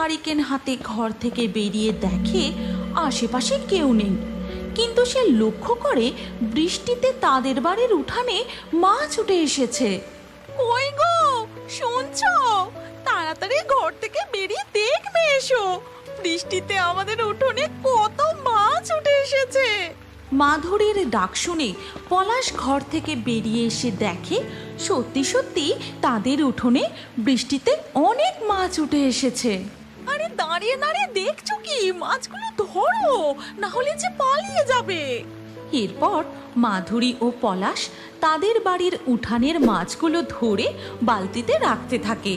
Hurricane হাতে ঘর থেকে বেরিয়ে দেখে আশেপাশে কেউ নেই। কিন্তু সে লক্ষ্য করে বৃষ্টিতে তাদের বাড়ির উঠানে মাছ উঠে এসেছে। কই গো, শুনছো? তাড়াতাড়ি ঘর থেকে বেরিয়ে দেখবে এসো। বৃষ্টিতে আমাদের উঠোনে কত মাছ উঠে এসেছে। মাধুরীর ডাক শুনে পলাশ ঘর থেকে বেরিয়ে এসে দেখে সত্যি সত্যি তাদের উঠোনে বৃষ্টিতে অনেক মাছ উঠে এসেছে। দাঁড়িয়ে দাঁড়িয়ে দেখছ কি? মাছগুলো ধরো, না হলে যে পালিয়ে যাবে। এরপর মাধুরী ও পলাশ তাদের বাড়ির উঠানের মাছগুলো ধরে বালতিতে রাখতে থাকে।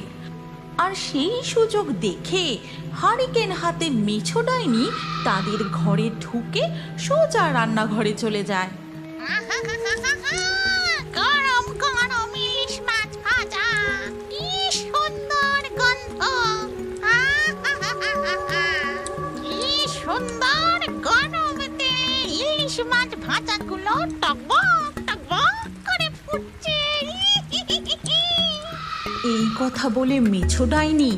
আর সেই সুযোগ দেখে হারিকেন হাতে মেছো ডাইনি তাদের ঘরে ঢুকে সোজা রান্নাঘরে চলে যায়। মাছ ভাজাগুলো টকবক টকবক করে ফুটছে। এই কথা বলে মেছো ডাইনি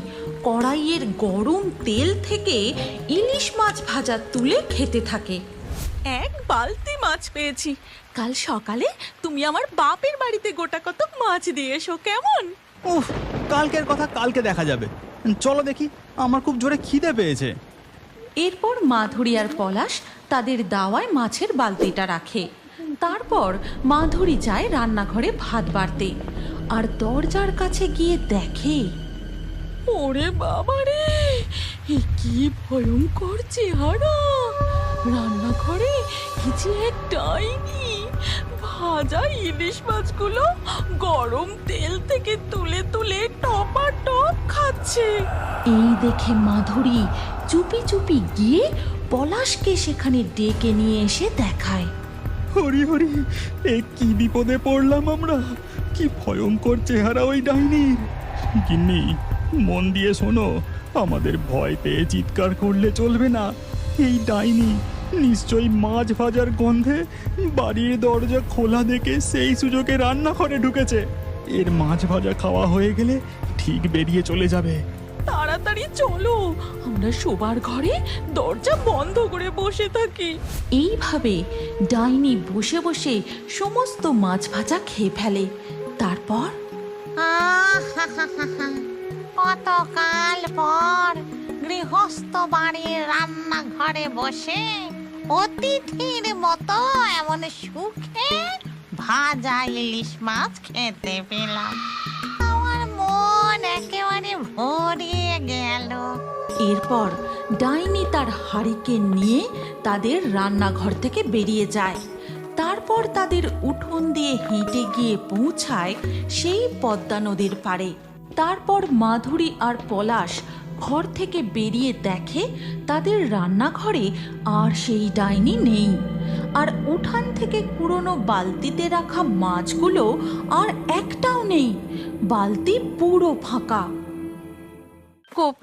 কড়াইয়ের গরম তেল থেকে ইলিশ মাছ ভাজা তুলে খেতে থাকে। এক বালতি মাছ পেয়েছি। কাল সকালে তুমি আমার বাপের বাড়িতে গোটা কত মাছ দিয়ে এসো কেমন? উফ কালকের কথা কালকে দেখা যাবে। চলো দেখি আমার খুব জোরে খিদে পেয়েছে। এরপর মাধুরী আর পলাশ তাদের দাওয়ায় মাছের বালতিটা রাখে। তারপর মাধুরী যায় রান্নাঘরে ভাত বাড়তে। আর দরজার কাছে গিয়ে দেখে, ওরে বাবা রে কি ভয়ঙ্কর চেহারা। রান্নাঘরে কি যে এক ডাইনি, ভাজা ইলিশ মাছগুলো গরম তেল থেকে তুলে তুলে টপা টপ খাচ্ছে এই দেখে মাধুরী চুপি চুপি গিয়ে পলাশকে সেখানে ডেকে নিয়ে এসে দেখায়। হরি হরি, এ কি বিপদে পড়লাম আমরা? কি ভয়ঙ্কর চেহারা ওই ডাইনির। গিন্নি, মন দিয়ে শোনো, আমাদের ভয় পেয়ে চিৎকার করলে চলবে না। এই ডাইনি নিশ্চয়ই মাছ ভাজার গন্ধে বাড়ির দরজা খোলা দেখে সেই সুযোগে রান্নাঘরে ঢুকেছে। এর মাছ ভাজা খাওয়া হয়ে গেলে ঠিক বেরিয়ে চলে যাবে। তাড়াতাড়ি চলো। আমরা শোবার ঘরে দরজা বন্ধ করে বসে থাকি। এইভাবে ডাইনি বসে বসে সমস্ত মাছ ভাজা খেয়ে ফেলে। তারপর? কতকাল পর গৃহস্থ বাড়ির রান্নাঘরে বসে অতিথির মতো এমন সুখে ভাজা ইলিশ মাছ খেতে পেলাম। গেল। এরপর ডাইনি তার হাড়িকে নিয়ে তাদের রান্নাঘর থেকে বেরিয়ে যায়। তারপর তাদের উঠোন দিয়ে হেঁটে গিয়ে পৌঁছায় সেই পদ্মা নদীর পাড়ে। তারপর মাধুরী আর পলাশ ঘর থেকে বেরিয়ে দেখে তাদের রান্নাঘরে আর সেই ডাইনি নেই। আর উঠান থেকে পুরনো বালতিতে রাখা মাছগুলো আর একটাও নেই। বালতি পুরো ফাঁকা। 꼭